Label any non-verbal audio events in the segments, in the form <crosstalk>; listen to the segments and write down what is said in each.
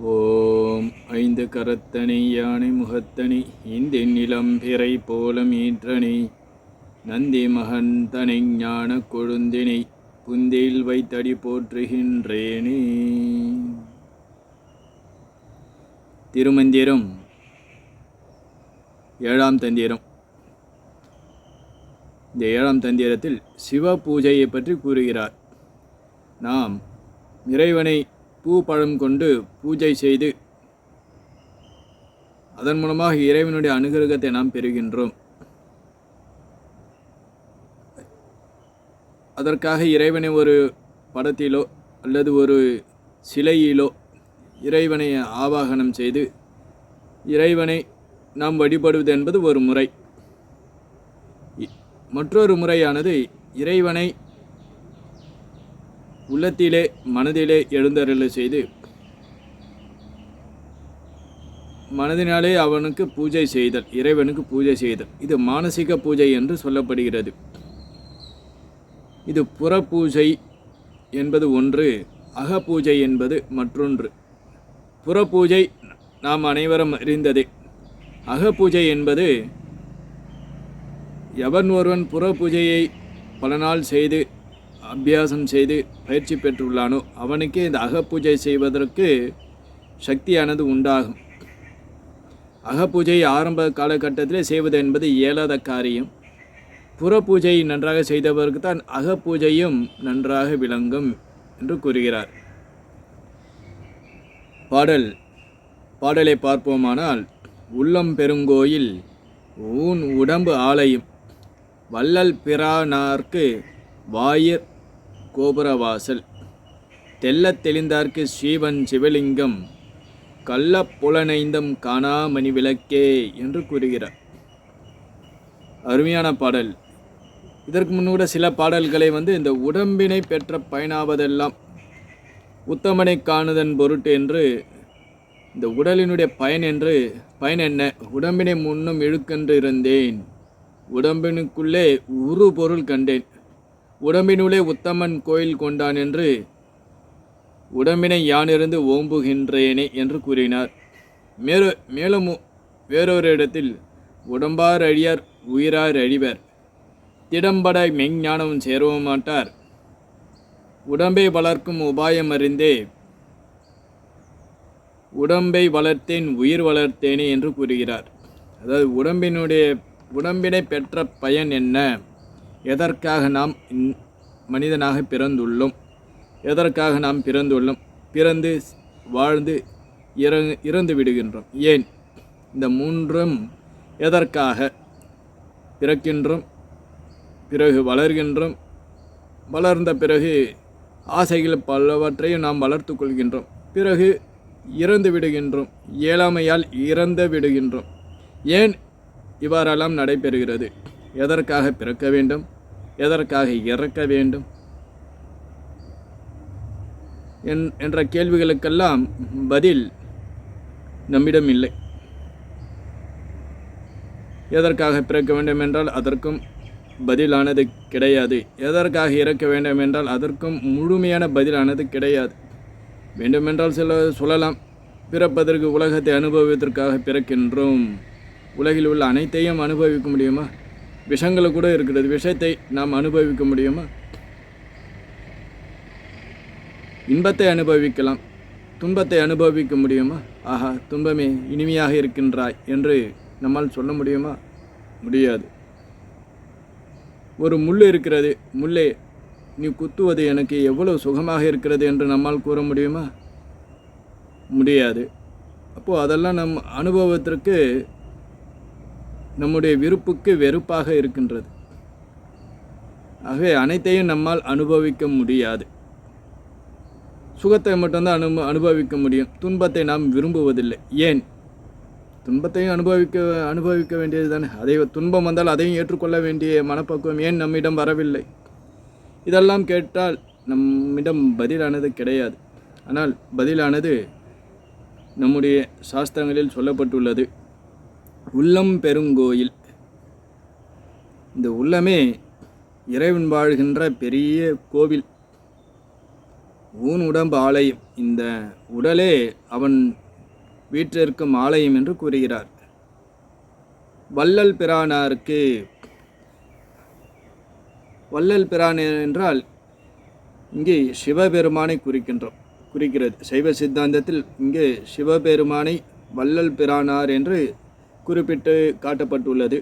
ஓம் ஐந்து கரத்தனை யானை முகத்தனை இந்தி நிலம் பிறை போல மீற்றனை நந்தி மகந்தனை ஞான கொழுந்தினை புந்தியில் வைத்தடி போற்றுகின்றேனே. திருமந்திரம் ஏழாம் தந்திரம். இந்த ஏழாம் தந்திரத்தில் சிவ பூஜையை பற்றி கூறுகிறார். நாம் இறைவனை பூ பழம் கொண்டு பூஜை செய்து அதன் மூலமாக இறைவனுடைய அனுகிரகத்தை நாம் பெறுகின்றோம். அதற்காக இறைவனை ஒரு படத்திலோ அல்லது ஒரு சிலையிலோ இறைவனை ஆவாகனம் செய்து இறைவனை நாம் வழிபடுவது என்பது ஒரு முறை. இ- மற்றொரு முறையானது இறைவனை உள்ளத்திலே மனதிலே எழுந்தருளை செய்து மனதினாலே அவனுக்கு பூஜை செய்தல் இறைவனுக்கு பூஜை செய்தல். இது மானசீக பூஜை என்று சொல்லப்படுகிறது. இது புற பூஜை என்பது ஒன்று அக பூஜை என்பது மற்றொன்று. புற பூஜை நாம் அனைவரும் அறிந்ததே. அக பூஜை என்பது எவன் ஒருவன் புற பூஜையை பல நாள் செய்து அபியாசம் செய்து பயிற்சி பெற்றுள்ளானோ அவனுக்கே இந்த அகப்பூஜை செய்வதற்கு சக்தியானது உண்டாகும். அகப்பூஜை ஆரம்ப காலகட்டத்திலே செய்வது என்பது இயலாத காரியம். புற பூஜையை நன்றாக செய்தவருக்கு தான் அகப்பூஜையும் நன்றாக விளங்கும் என்று கூறுகிறார். பாடல் பாடலை பார்ப்போமானால் உள்ளம் பெருங்கோயில் ஊன் உடம்பு ஆலயம் வள்ளல் பிரானார்க்கு வாயிற் கோபுரவாசல். தெல்லத் தெளிந்தார்க்கு ஸ்ரீவன் சிவலிங்கம் கள்ளப் புலனைந்தம் காணாமணி விளக்கே என்று கூறுகிறார். அருமையான பாடல். இதற்கு முன்னூட சில பாடல்களை வந்து இந்த உடம்பினை பெற்ற பயனாவதெல்லாம் உத்தமனை காணுதன் பொருட்டு என்று இந்த உடலினுடைய பயன் என்று பயன் என்ன? உடம்பினை முன்னும் இழுக்கென்று இருந்தேன். உடம்பினுக்குள்ளே உரு பொருள் கண்டேன். உடம்பினுள்ளே உத்தமன் கோயில் கொண்டான் என்று உடம்பினை யானிருந்து ஓம்புகின்றேனே என்று கூறினார். மேலு மேலும் வேறொரு இடத்தில் உடம்பார் அழியார் உயிரார் அழிவர் திடம்பட மெஞ்ஞானம் சேரவும் மாட்டார். உடம்பை வளர்க்கும் உபாயம் அறிந்தே உடம்பை வளர்த்தேன் உயிர் வளர்த்தேனே என்று கூறுகிறார். அதாவது உடம்பினுடைய உடம்பினை பெற்ற பயன் என்ன? எதற்காக நாம் மனிதனாக பிறந்துள்ளோம்? எதற்காக நாம் பிறந்துள்ளோம்? பிறந்து வாழ்ந்து இறங்கு இறந்து விடுகின்றோம். ஏன்? இந்த மூன்றும் எதற்காக? பிறக்கின்றோம் பிறகு வளர்கின்றோம் வளர்ந்த பிறகு ஆசைகள் பலவற்றையும் நாம் வளர்த்து கொள்கின்றோம். பிறகு இறந்து விடுகின்றோம் இயலாமையால் இறந்து விடுகின்றோம். ஏன் இவ்வாறெல்லாம் நடைபெறுகிறது? எதற்காக பிறக்க வேண்டும்? எதற்காக இறக்க வேண்டும்? என்- என்ற கேள்விகளுக்கெல்லாம் பதில் நம்மிடம் இல்லை. எதற்காக பிறக்க வேண்டும் என்றால் அதற்கும் பதிலானது கிடையாது. எதற்காக இறக்க வேண்டும் என்றால் அதற்கும் முழுமையான பதிலானது கிடையாது. வேண்டுமென்றால் சில சொல்லலாம். பிறப்பதற்கு உலகத்தை அனுபவிப்பதற்காக பிறக்கின்றோம். உலகில் உள்ள அனைத்தையும் அனுபவிக்க முடியுமா? விஷங்களை கூட இருக்கிறது. விஷத்தை நாம் அனுபவிக்க முடியுமா? இன்பத்தை அனுபவிக்கலாம். துன்பத்தை அனுபவிக்க முடியுமா? ஆஹா துன்பமே இனிமையாக இருக்கின்றாய் என்று நம்மால் சொல்ல முடியுமா? முடியாது. ஒரு முள் இருக்கிறது. முள்ளே நீ குத்துவது எனக்கு எவ்வளவு சுகமாக இருக்கிறது என்று நம்மால் கூற முடியுமா? முடியாது. அப்போது அதெல்லாம் நம் அனுபவத்திற்கு நம்முடைய விருப்புக்கு வெறுப்பாக இருக்கின்றது. ஆகவே அனைத்தையும் நம்மால் அனுபவிக்க முடியாது. சுகத்தை மட்டும்தான் அனு அனுபவிக்க முடியும். துன்பத்தை நாம் விரும்புவதில்லை. ஏன்? துன்பத்தையும் அனுபவிக்க அனுபவிக்க வேண்டியது தானே. அதை துன்பம் வந்தால் அதையும் ஏற்றுக்கொள்ள வேண்டிய மனப்பக்குவம் ஏன் நம்மிடம் வரவில்லை? இதெல்லாம் கேட்டால் நம்மிடம் பதிலானது கிடையாது. ஆனால் பதிலானது நம்முடைய சாஸ்திரங்களில் சொல்லப்பட்டுள்ளது. உள்ளம் பெருங்கோயில். இந்த உள்ளமே இறைவன் வாழ்கின்ற பெரிய கோவில். ஊன் உடம்பு ஆலயம். இந்த உடலே அவன் வீற்றிருக்கும் ஆலயம் என்று கூறுகிறார். வள்ளல் பிரானாருக்கு வள்ளல் பிரான் என்றால் இங்கே சிவபெருமானை குறிக்கின்றோம் குறிக்கிறது. சைவ சித்தாந்தத்தில் இங்கே சிவபெருமானை வள்ளல் பிரானார் என்று குறிப்பிட்டு காட்டப்பட்டுள்ளது.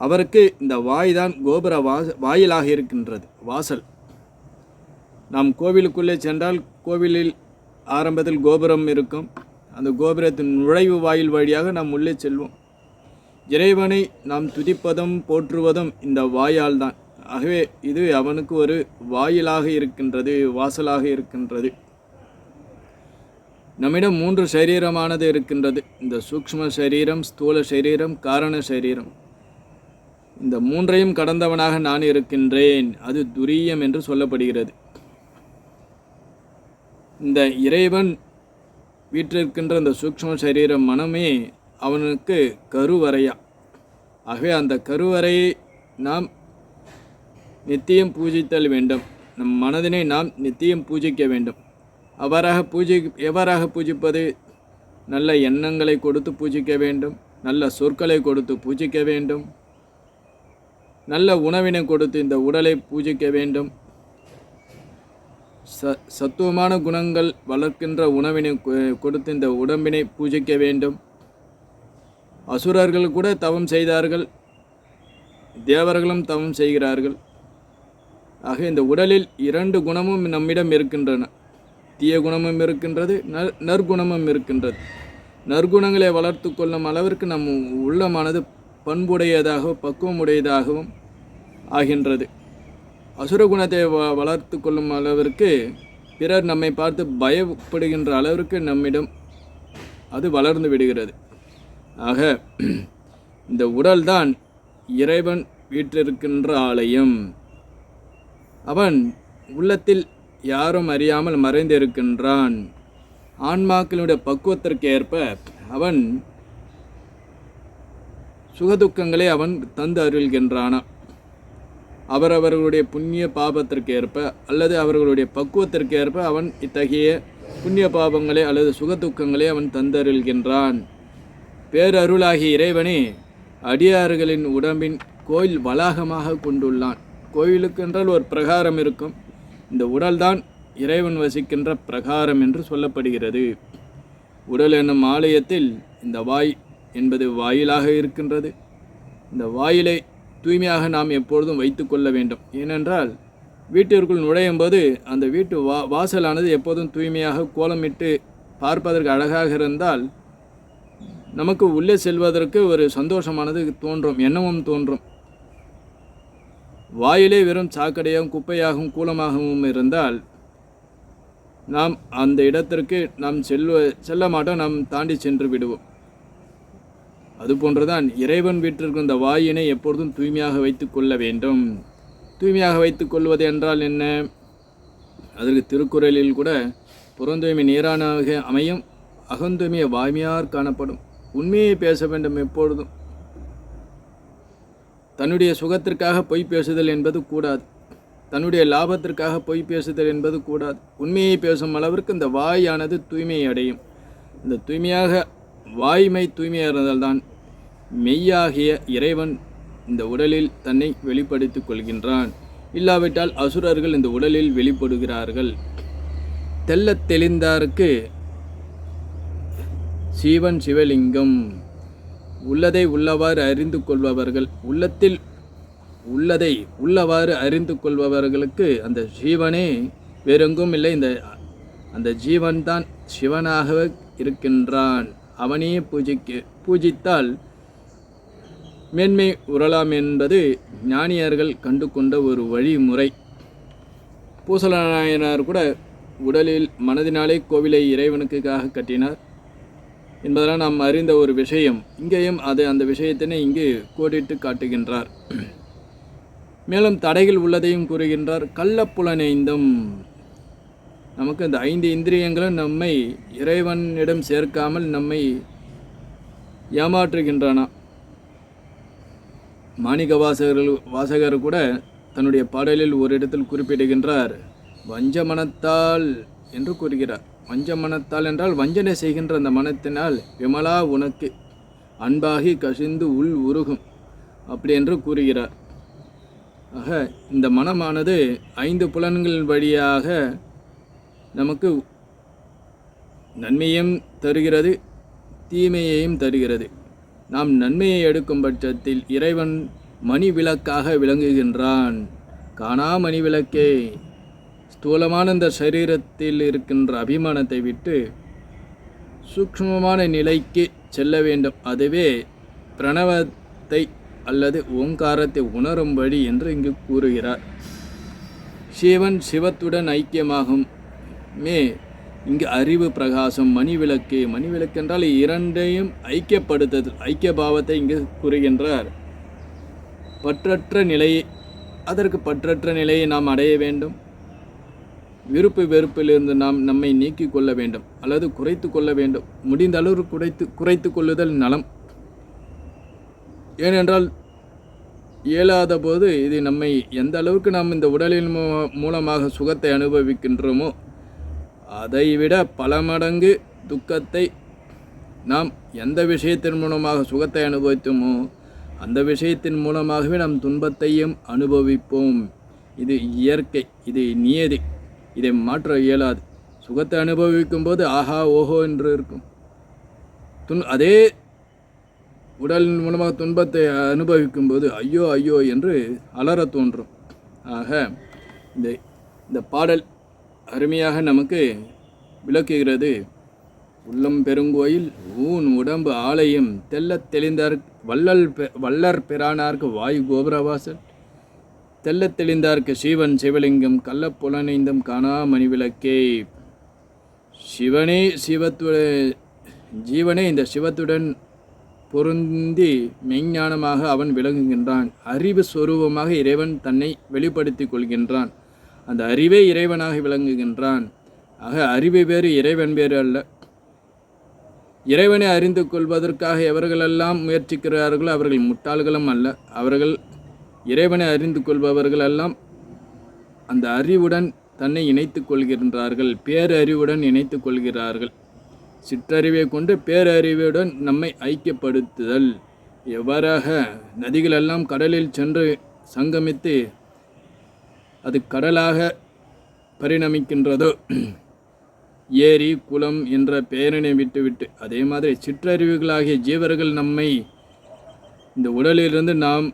அவருக்கு இந்த வாய்தான் கோபுர வா வாயிலாக இருக்கின்றது வாசல். நாம் கோவிலுக்குள்ளே சென்றால் கோவிலில் ஆரம்பத்தில் கோபுரம் இருக்கும். அந்த கோபுரத்தின் நுழைவு வாயில் வழியாக நாம் உள்ளே செல்வோம். இறைவனை நாம் துதிப்பதும் போற்றுவதும் இந்த வாயால் தான் ஆகவே இது அவனுக்கு ஒரு வாயிலாக இருக்கின்றது வாசலாக இருக்கின்றது. நம்மிடம் மூன்று சரீரமானது இருக்கின்றது. இந்த சூக்ஷ்ம சரீரம் ஸ்தூல சரீரம் காரண சரீரம். இந்த மூன்றையும் கடந்தவனாக நான் இருக்கின்றேன். அது துரியம் என்று சொல்லப்படுகிறது. இந்த இறைவன் வீற்றிருக்கின்ற இந்த சூக்ஷ்ம சரீரம் மனமே அவனுக்கு கருவறையா? ஆகவே அந்த கருவறையை நாம் நித்தியம் பூஜித்தல் வேண்டும். நம் மனதினை நாம் நித்தியம் பூஜிக்க வேண்டும். அவராக பூஜை எவராக பூஜிப்பது? நல்ல எண்ணங்களை கொடுத்து பூஜிக்க வேண்டும். நல்ல சொற்களை கொடுத்து பூஜிக்க வேண்டும். நல்ல உணவினை கொடுத்து இந்த உடலை பூஜிக்க வேண்டும். ச சத்துவமான குணங்கள் வளர்க்கின்ற உணவினை கொடுத்து இந்த உடம்பினை பூஜிக்க வேண்டும். அசுரர்கள் கூட தவம் செய்தார்கள். தேவர்களும் தவம் செய்கிறார்கள். ஆக இந்த உடலில் இரண்டு குணமும் நம்மிடம் இருக்கின்றன. தீய குணமும் இருக்கின்றது நற்குணமும் இருக்கின்றது. நற்குணங்களை வளர்த்து கொள்ளும் அளவிற்கு நம் உள்ளமானது பண்புடையதாகவும் பக்குவமுடையதாகவும் ஆகின்றது. அசுர குணத்தை வ வளர்த்து கொள்ளும் அளவிற்கு பிறர் நம்மை பார்த்து பயப்படுகின்ற அளவிற்கு நம்மிடம் அது வளர்ந்து விடுகிறது. ஆக இந்த உடல்தான் இறைவன் வீற்றிருக்கின்ற ஆலயம். அவன் உள்ளத்தில் யாரும் அறியாமல் மறைந்திருக்கின்றான். ஆன்மாக்களுடைய பக்குவத்திற்கு ஏற்ப அவன் சுகதுக்கங்களை அவன் தந்து அருள்கின்றானா? அவரவர்களுடைய புண்ணிய பாபத்திற்கு ஏற்ப அல்லது அவர்களுடைய பக்குவத்திற்கு ஏற்ப அவன் இத்தகைய புண்ணிய பாபங்களை அல்லது சுகதுக்கங்களை அவன் தந்தருள்கின்றான் பேரருளாகிய இறைவனே அடியார்களின் உடம்பின் கோயில் வளாகமாக கொண்டுள்ளான். கோயிலுக்கென்றால் ஒரு பிரகாரம் இருக்கும். இந்த உடல்தான் இறைவன் வசிக்கின்ற பிரகாரம் என்று சொல்லப்படுகிறது. உடல் என்னும் ஆலயத்தில் இந்த வாய் என்பது வாயிலாக இருக்கின்றது. இந்த வாயிலை தூய்மையாக நாம் எப்பொழுதும் வைத்துக்கொள்ள வேண்டும். ஏனென்றால் வீட்டிற்குள் நுழையும் போது அந்த வீட்டு வா வாசலானது எப்போதும் தூய்மையாக கோலமிட்டு பார்ப்பதற்கு அழகாக இருந்தால் நமக்கு உள்ளே செல்வதற்கு ஒரு சந்தோஷமானது தோன்றும் எண்ணமும் தோன்றும். வாயிலே வெறும் சாக்கடையாகவும் குப்பையாகவும் கூலமாகவும் இருந்தால் நாம் அந்த இடத்திற்கு நாம் செல்வ செல்ல மாட்டோம் நாம் தாண்டி சென்று விடுவோம். அதுபோன்றுதான் இறைவன் வீட்டிற்கு இந்த வாயினை எப்பொழுதும் தூய்மையாக வைத்து கொள்ள வேண்டும். தூய்மையாக வைத்து கொள்வது என்றால் என்ன? அதற்கு திருக்குறளில் கூட புறந்தூய்மை நீரானாக அமையும் அகந்தூய்மையை வாய்மையார் காணப்படும். உண்மையை பேச வேண்டும் எப்பொழுதும். தன்னுடைய சுகத்திற்காக பொய் பேசுதல் என்பது கூடாது. தன்னுடைய லாபத்திற்காக பொய் பேசுதல் என்பது கூடாது. உண்மையை பேசும் அளவிற்கு இந்த வாயானது தூய்மை அடையும். இந்த தூய்மையாக வாய்மை தூய்மையாக இருந்தால்தான் மெய்யாகிய இறைவன் இந்த உடலில் தன்னை வெளிப்படுத்திக் கொள்கின்றான். இல்லாவிட்டால் அசுரர்கள் இந்த உடலில் வெளிப்படுகிறார்கள். தெல்ல தெளிந்தாருக்கு சீவன் சிவலிங்கம். உள்ளதை உள்ளவாறு அறிந்து கொள்பவர்கள் உள்ளத்தில் உள்ளதை உள்ளவாறு அறிந்து கொள்பவர்களுக்கு அந்த ஜீவனே வேறெங்கும் இல்லை. இந்த அந்த ஜீவன்தான் சிவனாக இருக்கின்றான். அவனையே பூஜிக்க பூஜித்தால் மேன்மை உறலாம் என்பது ஞானியர்கள் கண்டு கொண்ட ஒரு வழிமுறை. பூசலநாயனார் கூட உடலில் மனதினாலே கோவிலை இறைவனுக்காக கட்டினார். என்பதெல்லாம் நாம் அறிந்த ஒரு விஷயம். இங்கேயும் அது அந்த விஷயத்தினை இங்கு கோடிட்டு காட்டுகின்றார். மேலும் தடைகள் உள்ளதையும் கூறுகின்றார். கள்ளப்புலனைந்தும் நமக்கு இந்த ஐந்து இந்திரியங்களும் நம்மை இறைவனிடம் சேர்க்காமல் நம்மை ஏமாற்றுகின்றன. மாணிக வாசகர்கள் வாசகர் கூட தன்னுடைய பாடலில் ஒரு இடத்தில் குறிப்பிடுகின்றார். வஞ்ச மனத்தால் என்று கூறுகிறார். வஞ்ச மனத்தால் என்றால் வஞ்சனை செய்கின்ற அந்த மனத்தினால் விமலா உனக்கு அன்பாகி கசிந்து உள் உருகும் அப்படி என்று கூறுகிறார். ஆக இந்த மனமானது ஐந்து புலன்கள் வழியாக நமக்கு நன்மையும் தருகிறது தீமையையும் தருகிறது. நாம் நன்மையை எடுக்கும் பட்சத்தில் இறைவன் மணி விளக்காக விளங்குகின்றான். காணா மணி விளக்கே ஸ்தூலமான இந்த சரீரத்தில் இருக்கின்ற அபிமானத்தை விட்டு சூக்ஷ்மமான நிலைக்கு செல்ல வேண்டும். அதுவே பிரணவத்தை அல்லது ஓங்காரத்தை உணரும்படி என்று இங்கு கூறுகிறார். சிவன் சிவத்துடன் ஐக்கியமாகும். மே இங்கு அறிவு பிரகாசம் மணிவிளக்கு. மணிவிளக்கு மணி என்றால் இரண்டையும் ஐக்கியப்படுத்துதல் ஐக்கிய பாவத்தை இங்கு கூறுகின்றார். பற்றற்ற நிலையை அதற்கு பற்றற்ற நிலையை நாம் அடைய வேண்டும். விருப்பு வெறுப்பிலிருந்து நாம் நம்மை நீக்கிக் கொள்ள வேண்டும் அல்லது குறைத்து கொள்ள வேண்டும். முடிந்த அளவு குறைத்து குறைத்து கொள்ளுதல் நலம். ஏனென்றால் இயலாத போது இது நம்மை எந்த அளவுக்கு நாம் இந்த உடலின் மூ- மூலமாக சுகத்தை அனுபவிக்கின்றோமோ அதைவிட பல மடங்கு துக்கத்தை நாம் எந்த விஷயத்தின் மூலமாக சுகத்தை அனுபவித்தோமோ அந்த விஷயத்தின் மூலமாகவே நாம் துன்பத்தையும் அனுபவிப்போம். இது இயற்கை இது நியதி. இதை மாற்ற இயலாது. சுகத்தை அனுபவிக்கும் போது ஆஹா ஓஹோ என்று இருக்கும். துன் அதே உடலின் மூலமாக துன்பத்தை அனுபவிக்கும் போது ஐயோ ஐயோ என்று அலறத் தோன்றும். ஆக இந்த இந்த பாடல் அருமையாக நமக்கு விளக்குகிறது. உள்ளம் பெருங்கோயில் ஊன் உடம்பு ஆலயம் தெள்ளத் தெளிந்தார் வள்ளல் பெ- வள்ளற் பிரானார்க்கு வாயு கோபுரவாசல். தெல்லத் தெளிந்தார்க்கு சிவன் சிவலிங்கம் கள்ளப்புலனைந்தும் காணா மணிவிளக்கே சிவனே சிவத்துடன் ஜீவனே இந்த சிவத்துடன் பொருந்தி மெய்ஞானமாக அவன் விளங்குகின்றான். அறிவு சுரூபமாக இறைவன் தன்னை வெளிப்படுத்தி கொள்கின்றான். அந்த அறிவே இறைவனாக விளங்குகின்றான். ஆக அறிவு வேறு இறைவன் வேறு அல்ல. இறைவனை அறிந்து கொள்வதற்காக எவர்களெல்லாம் முயற்சிக்கிறார்களோ அவர்கள் முட்டாள்களும் அல்ல. அவர்கள் இறைவனை அறிந்து கொள்பவர்கள் எல்லாம் அந்த அறிவுடன் தன்னை இணைத்து கொள்கின்றார்கள் பேரறிவுடன் இணைத்து கொள்கிறார்கள். சிற்றறிவை கொண்டு பேரறிவுடன் நம்மை ஐக்கியப்படுத்துதல். எவ்வாறாக நதிகளெல்லாம் கடலில் சென்று சங்கமித்து அது கடலாக பரிணமிக்கின்றதோ? ஏரி குளம் என்ற பெயரினை விட்டுவிட்டு அதே மாதிரி சிற்றறிவுகளாகிய ஜீவர்கள் நம்மை இந்த உடலிலிருந்து நாம்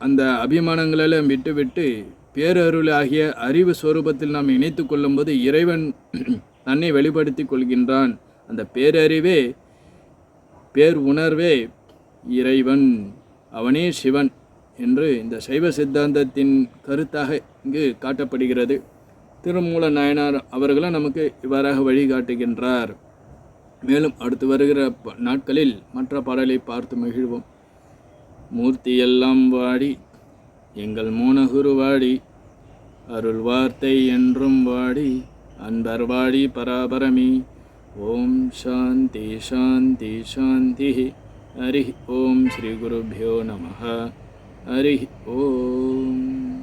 அந்த அபிமானங்களெல்லாம் விட்டுவிட்டு பேரருளாகிய அறிவு ஸ்வரூபத்தில் நாம் இணைத்து கொள்ளும்போது இறைவன் <clears throat> தன்னை வெளிப்படுத்தி கொள்கின்றான். அந்த பேரறிவே பேர் உணர்வே இறைவன் அவனே சிவன் என்று இந்த சைவ சித்தாந்தத்தின் கருத்தாக இங்கு காட்டப்படுகிறது. திருமூல நாயனார் அவர்களும் நமக்கு இவ்வாறாக வழிகாட்டுகின்றார். மேலும் அடுத்து வருகிற ப- நாட்களில் மற்ற பாடலை பார்த்து மகிழ்வோம். மூர்த்தியெல்லாம் வாடி எங்கள் மூனகுரு வாடி அருள் வார்த்தை என்றும் வாடி அன்பர் வாடி பராபரமி. ஓம் சாந்தி சாந்தி சாந்தி. ஹரி ஓம் ஸ்ரீ குருபியோ நம ஹரி ஓம்.